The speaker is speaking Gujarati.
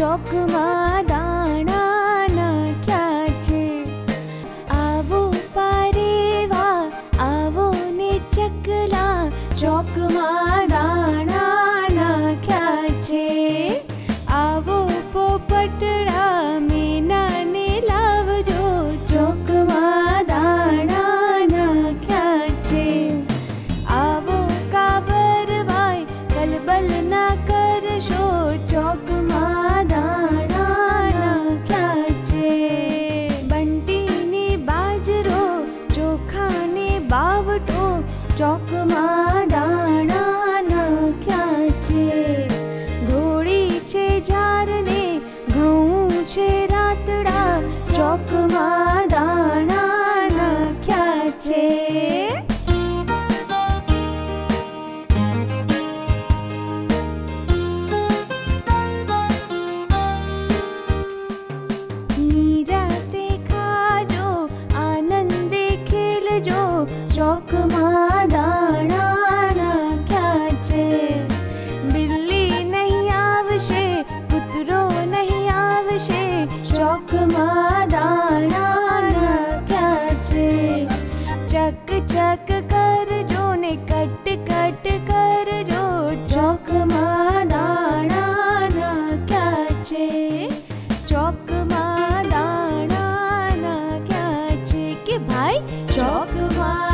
চকমা ચોકમાં દાણા નાખ્યા છે. ઘોડી છે ઝારને ઘઉં છે રાતડા. ચોકમાં દાણા નાખ્યા છે. ચોક ચક કરજો ને કટ કટ કરજો ચોકમાં દાણા નાખ્યા છે ચોકમાં દાણા નાખ્યા છે કે ભાઈ ચોકમાં